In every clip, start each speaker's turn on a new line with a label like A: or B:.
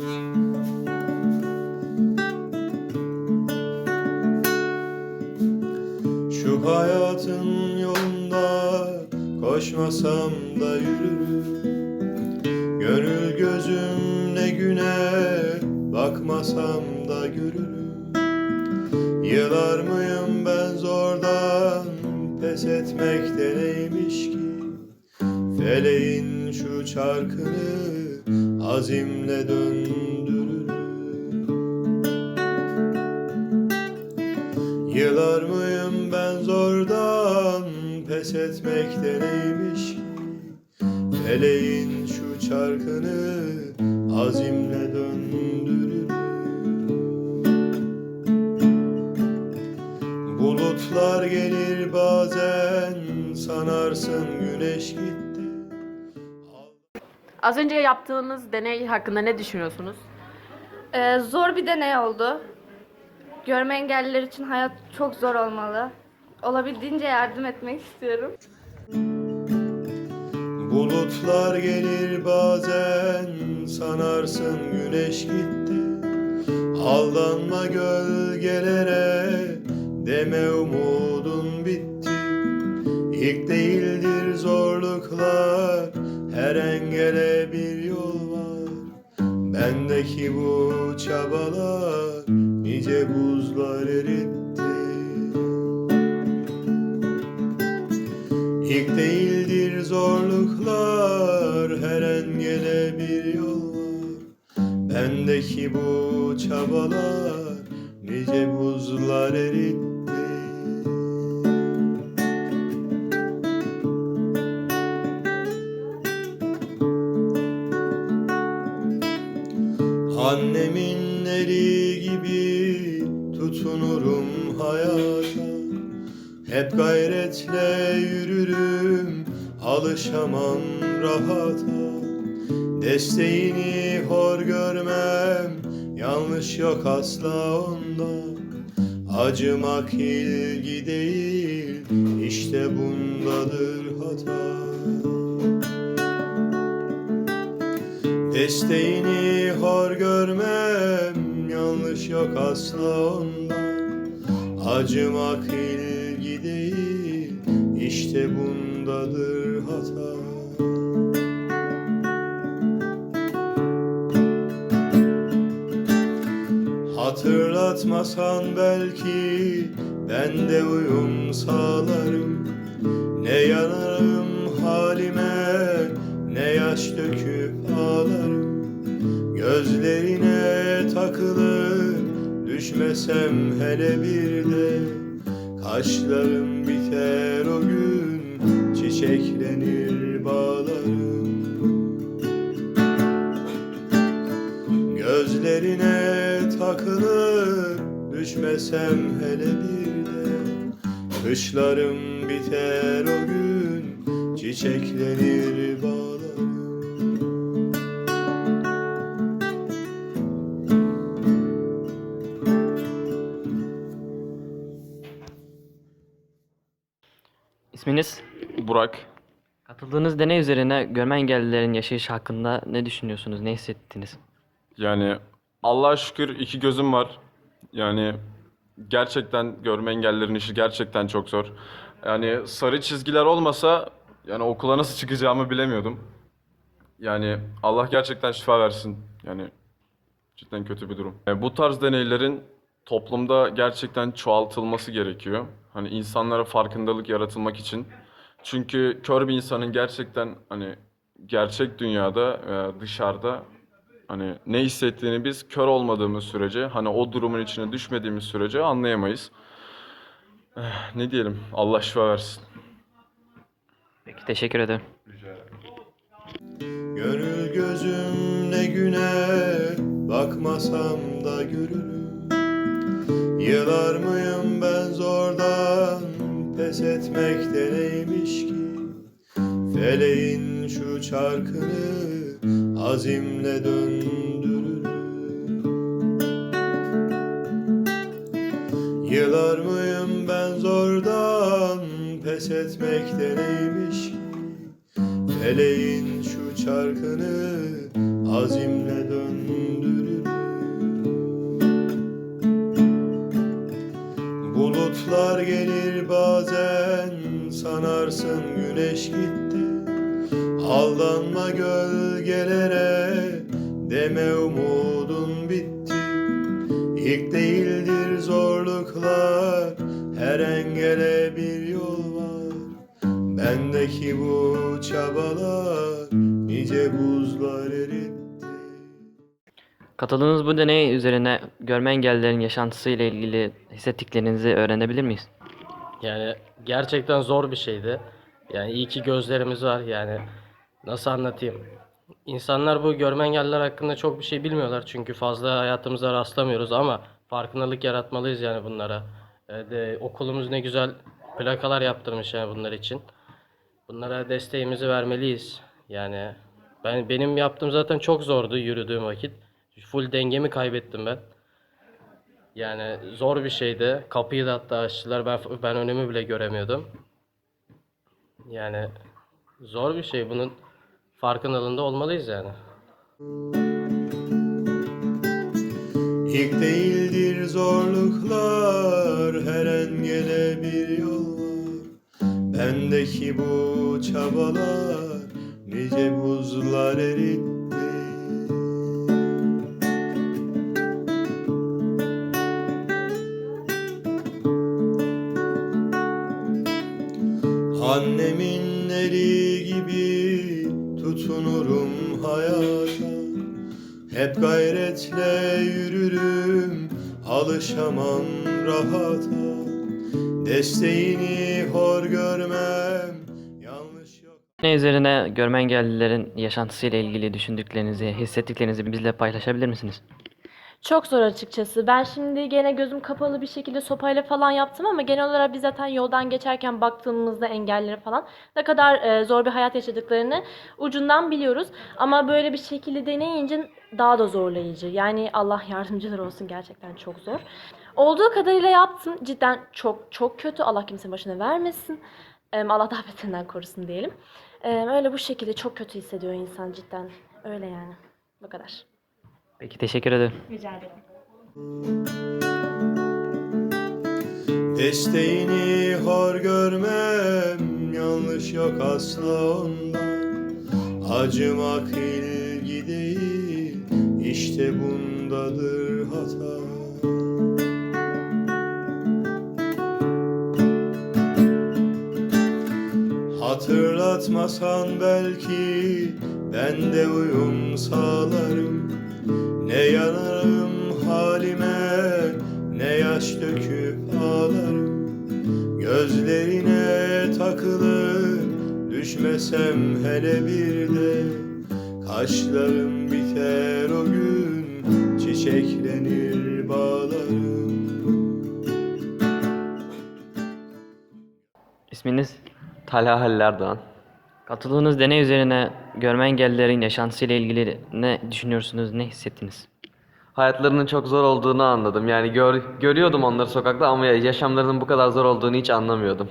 A: Şu hayatın yolunda koşmasam da yürürüm Gönül gözüm ne güne bakmasam da görürüm Yılar mıyım ben zordan pes etmekte neymiş ki? Feleğin şu çarkını azimle döndürürüm Yılar mıyım ben zordan pes etmekte neymiş ki? Feleğin şu çarkını azimle döndürürüm Bulutlar gelir bazen sanarsın güneş gitti
B: Az önce yaptığınız deney hakkında ne düşünüyorsunuz?
C: Ee, zor bir deney oldu. Görme engelliler için hayat çok zor olmalı. Olabildiğince yardım etmek istiyorum.
A: Bulutlar gelir bazen sanarsın güneş gitti Aldanma gölgelere deme umudun bitti İlk değildir zorluklar her engele bir yol var. Bendeki bu çabalar nice buzlar eritti. İlk değildir zorluklar her engele bir yol var. Bendeki bu çabalar nice buzlar eritti Annemin eli gibi tutunurum hayata hep gayretle yürürüm, alışamam rahata. Desteğini hor görmem, yanlış yok asla onda. Acımak ilgi değil, işte bundadır hata. Desteğini hor görmem, yanlış yok asla onda. Acımak ilgi değil, işte bundadır hata. Hatırlatmasan belki ben de uyum sağlarım. Ne yanarım halime, ne yaş döküp ağlarım. Gözlerine takılır. Düşmesem hele bir de Kaşlarım biter o gün. Çiçeklenir bağlarım. Gözlerine takılır. Düşmesem hele bir de Kışlarım biter o gün. Çiçeklenir bağlarım
D: İsminiz?
E: Burak.
D: Katıldığınız deney üzerine görme engellilerin yaşayışı hakkında ne düşünüyorsunuz, ne hissettiniz?
E: Yani Allah'a şükür iki gözüm var. Yani gerçekten görme engellilerin işi gerçekten çok zor. Yani sarı çizgiler olmasa yani okula nasıl çıkacağımı bilemiyordum. Yani Allah gerçekten şifa versin. Yani cidden kötü bir durum. E, Bu tarz deneylerin toplumda gerçekten çoğaltılması gerekiyor. Hani insanlara farkındalık yaratılmak için. Çünkü kör bir insanın gerçekten hani gerçek dünyada e, dışarıda hani ne hissettiğini biz kör olmadığımız sürece hani o durumun içine düşmediğimiz sürece anlayamayız. Eh, Ne diyelim? Allah şifa versin.
D: Peki teşekkür ederim.
A: Gönül gözüm ne güne bakmasam da görürüm Yılar mıyım ben zordan? Pes etmekte neymiş ki? Feleğin şu çarkını azimle döndürürüm Yılar mıyım ben zordan? Pes etmekte neymiş ki? Feleğin şu çarkını azimle döndürürüm güneş gitti Aldanma gölgelere deme umudun bitti İlk değildir zorluklar her engele bir yol var Bendeki bu çabalar nice buzlar eritti
D: Katıldığınız bu deney üzerine görme engellilerin yaşantısıyla ilgili hissettiklerinizi öğrenebilir miyiz?
F: Yani gerçekten zor bir şeydi. Yani iyi ki gözlerimiz var yani. Nasıl anlatayım? İnsanlar bu görme engelliler hakkında çok bir şey bilmiyorlar çünkü fazla hayatımıza rastlamıyoruz ama farkındalık yaratmalıyız yani bunlara. E, de, okulumuz ne güzel plakalar yaptırmış yani bunlar için. Bunlara desteğimizi vermeliyiz. Yani ben benim yaptığım zaten çok zordu yürüdüğüm vakit. Full dengemi kaybettim ben. Yani zor bir şeydi. Kapıyı da hatta açtılar. Ben ben önümü bile göremiyordum. Yani zor bir şey. Bunun farkındalığında olmalıyız yani.
A: İlk değildir zorluklar her engele bir yol var Bendeki bu çabalar rahata Desteğini hor görmem. Yanlış yok.
D: Deney üzerine görme engellilerin yaşantısıyla ilgili düşündüklerinizi, hissettiklerinizi bizle paylaşabilir misiniz?
G: Çok zor açıkçası. Ben şimdi gene gözüm kapalı bir şekilde sopayla falan yaptım ama genel olarak biz zaten yoldan geçerken baktığımızda engellilere falan ne kadar e, zor bir hayat yaşadıklarını ucundan biliyoruz. Ama böyle bir şekilde deneyince daha da zorlayıcı. Yani Allah yardımcıları olsun gerçekten çok zor. Olduğu kadarıyla yaptım. Cidden çok çok kötü. Allah kimsenin başına vermesin. Allah daha beterinden korusun diyelim. Öyle bu şekilde çok kötü hissediyor insan cidden. Öyle yani. Bu kadar.
D: Peki teşekkür ederim.
G: Rica ederim.
A: Desteğini hor görmem yanlış yok asla onda Acımak ilgi değil işte bundadır hata Hatırlatmasan belki ben de uyum sağlarım Ne yanarım halime ne yaş döküp ağlarım Gözlerine takılır düşmesem hele bir de Kaşlarım biter o gün çiçeklenir bağlarım
D: İsminiz?
H: Talha Halil Erdoğan.
D: Katıldığınız deney üzerine görme engellilerin yaşantısıyla ilgili ne düşünüyorsunuz, ne hissettiniz?
H: Hayatlarının çok zor olduğunu anladım. Yani gör, görüyordum onları sokakta ama yaşamlarının bu kadar zor olduğunu hiç anlamıyordum.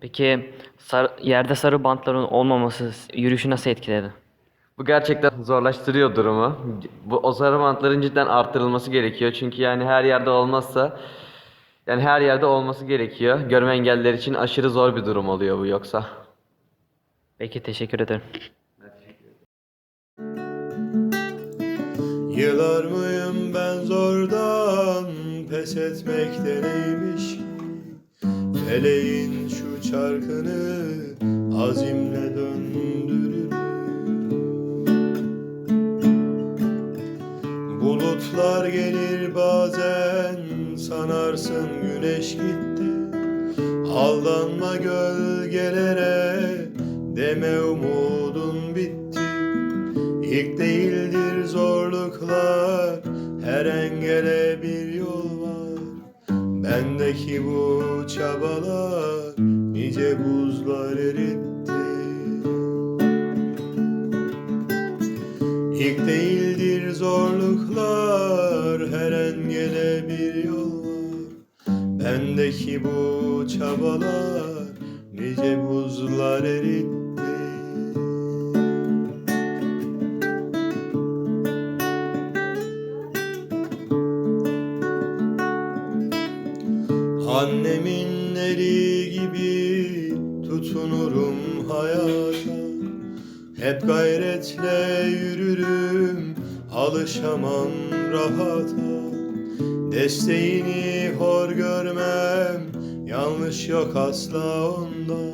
D: Peki sar- yerde sarı bantların olmaması yürüyüşü nasıl etkiledi?
H: Bu gerçekten zorlaştırıyor durumu. Bu o sarı bantların cidden artırılması gerekiyor. Çünkü yani her yerde olmazsa yani her yerde olması gerekiyor. Görme engelliler için aşırı zor bir durum oluyor bu yoksa.
D: Peki teşekkür ederim.
A: Yılar mıyım ben zordan pes etmekte neymiş ki Feleğin şu çarkını azimle döndürür Bulutlar gelir bazen sanarsın güneş gitti. Aldanma gölgelere deme umudun bitti. İlk değildir zorluklar her engele bir yol var. Bendeki bu çabalar nice buzlar eritti. İlk değildir zorluklar her engele bir yol Bendeki bu çabalar nice buzlar eritti. Annemin eli gibi tutunurum hayata. Hep gayretle yürürüm alışamam rahata Desteğini hor görmem yanlış yok asla onda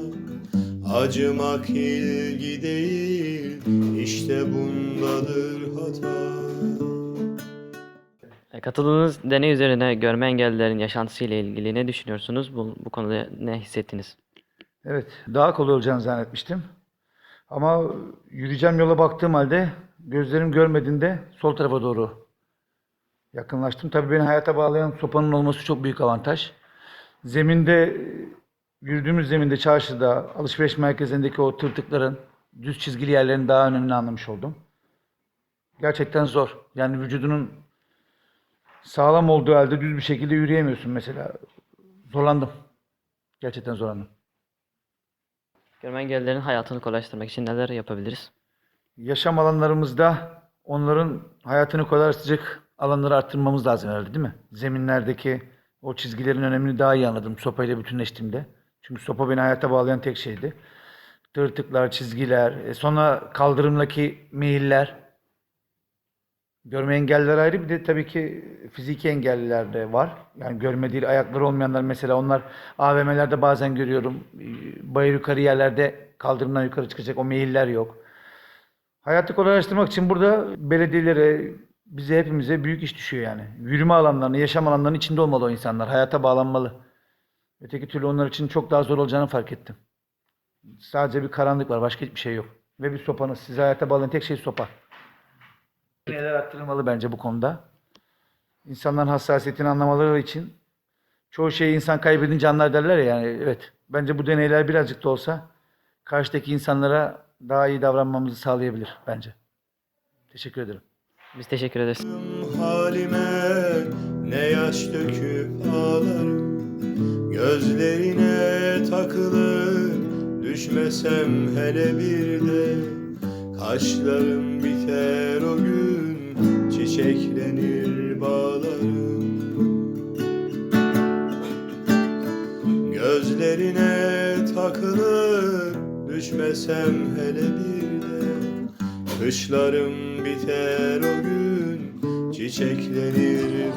A: Acımak ilgi değil işte bundadır hata
D: E, Katıldığınız deney üzerine görme engellilerin yaşantısıyla ilgili ne düşünüyorsunuz? Bu, bu konuda ne hissettiniz?
I: Evet, daha kolay olacağını zannetmiştim. Ama yürüyeceğim yola baktığım halde gözlerim görmediğinde sol tarafa doğru yakınlaştım. Tabii beni hayata bağlayan sopanın olması çok büyük avantaj. Zeminde, yürüdüğümüz zeminde çarşıda, alışveriş merkezindeki o tırtıkların düz çizgili yerlerin daha önemli anlamış oldum. Gerçekten zor. Yani vücudunun sağlam olduğu halde düz bir şekilde yürüyemiyorsun mesela. Zorlandım. Gerçekten zorlandım.
D: Görme engellilerin hayatını kolaylaştırmak için neler yapabiliriz?
I: yaşam alanlarımızda onların hayatını kolaylaştıracak alanları arttırmamız lazım herhalde değil mi? Zeminlerdeki o çizgilerin önemini daha iyi anladım sopayla bütünleştiğimde. Çünkü sopa beni hayata bağlayan tek şeydi. Tırtıklar, çizgiler, e, sonra kaldırımdaki meyiller. Görme engelliler ayrı bir de tabii ki fiziki engelliler de var. Yani görme değil ayakları olmayanlar mesela onlar AVM'lerde bazen görüyorum. E, Bayır yukarı yerlerde kaldırımdan yukarı çıkacak o meyiller yok. Hayatı kolaylaştırmak için burada belediyelere, bize hepimize büyük iş düşüyor yani. Yürüme alanlarını, yaşam alanlarının içinde olmalı o insanlar. Hayata bağlanmalı. Öteki türlü onlar için çok daha zor olacağını fark ettim. Sadece bir karanlık var, başka hiçbir şey yok. Ve bir sopanız. Sizi hayata bağlayan tek şey sopa. Neler arttırılmalı bence bu konuda. İnsanların hassasiyetini anlamaları için çoğu şeyi insan kaybedince anlar derler ya yani evet. Bence bu deneyler birazcık da olsa karşıdaki insanlara daha iyi davranmamızı sağlayabilir bence. Teşekkür ederim.
D: Biz teşekkür ederiz.
A: halime ne yaş döküp ağlarım? Gözlerine takılır düşmesem hele bir de. Kaşlarım biter o gün çiçeklenir bağlarım. Gözlerine takılır düşmesem hele bir Kışlarım biter o gün çiçeklenir